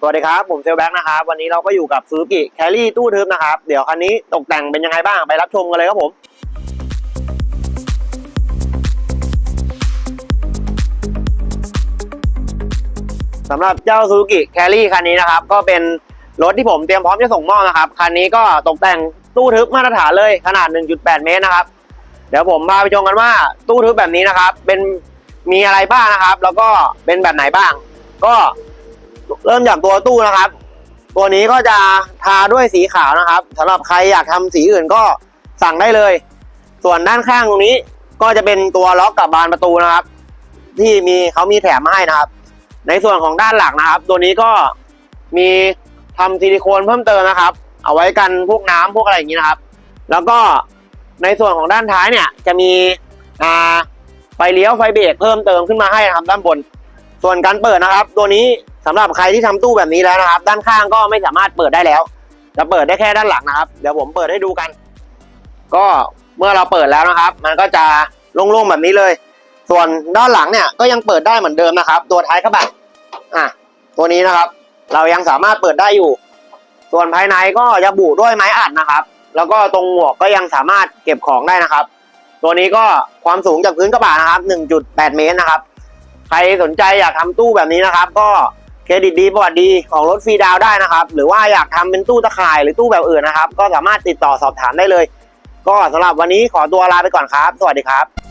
สวัสดีครับ ผมเซลแบ็กนะครับ วันนี้เราก็อยู่กับซูซูกิแคลรี่ตู้ทึบนะครับ เดี๋ยวคันนี้ตกแต่งเป็นยังไงบ้างไปรับชมกันเลยครับผมสำหรับเจ้าซูซูกิแคลรี่คันนี้นะครับ ก็เป็นรถที่ผมเตรียมพร้อมจะส่งมอบนะครับ คันนี้ก็ตกแต่งตู้ทึบมาตรฐานเลยขนาด 1.8 เมตรนะครับ เดี๋ยวผมมาไปชมกันว่าตู้ทึบแบบนี้นะครับ เป็นมีอะไรบ้างนะครับ แล้วก็เป็นแบบไหนบ้าง ก็ เริ่มจากตัวตู้นะครับ ตัวนี้ก็จะทาด้วยสีขาวนะครับสำหรับใครอยากทำสีอื่นก็สั่งได้เลย ส่วนด้านข้างตรงนี้ก็จะเป็นตัวล็อกกับบานประตูนะครับ ที่มีเขามีแถมมาให้นะครับ ในส่วนของด้านหลักนะครับ ตัวนี้ก็มีทำซิลิโคนเพิ่มเติมนะครับ เอาไว้กันพวกน้ำพวกอะไรอย่างนี้นะครับ แล้วก็ในส่วนของด้านท้ายเนี่ยจะมีไฟเลี้ยวไฟเบรกเพิ่มเติมขึ้นมาให้นะครับด้านบน ส่วนการเปิดนะครับ ตัวนี้สำหรับใครที่ทำตู้แบบนี้แล้วนะครับ ด้านข้างก็ไม่สามารถเปิดได้แล้ว จะเปิดได้แค่ด้านหลังนะครับ เดี๋ยวผมเปิดให้ดูกัน ก็เมื่อเราเปิดแล้วนะครับ มันก็จะโล่งๆแบบนี้เลย ส่วนด้านหลังเนี่ยก็ยังเปิดได้เหมือนเดิมนะครับ ตัวท้ายกระบะอะตัวนี้นะครับ เรายังสามารถเปิดได้อยู่ ส่วนภายในก็จะบุด้วยไม้อัดนะครับ แล้วก็ตรงหมวกก็ยังสามารถเก็บของได้นะครับ ตัวนี้ก็ความสูงจากพื้นกระบะนะครับ 1.8 เมตรนะครับ ใครสนใจอยากทำตู้แบบนี้นะครับ ก็เครดิตดีประวัติดีของรถฟรีดาวได้นะครับ หรือว่าอยากทำเป็นตู้ตะข่ายหรือตู้แบบอื่นนะครับ ก็สามารถติดต่อสอบถามได้เลย ก็สำหรับวันนี้ขอตัวลาไปก่อนครับ สวัสดีครับ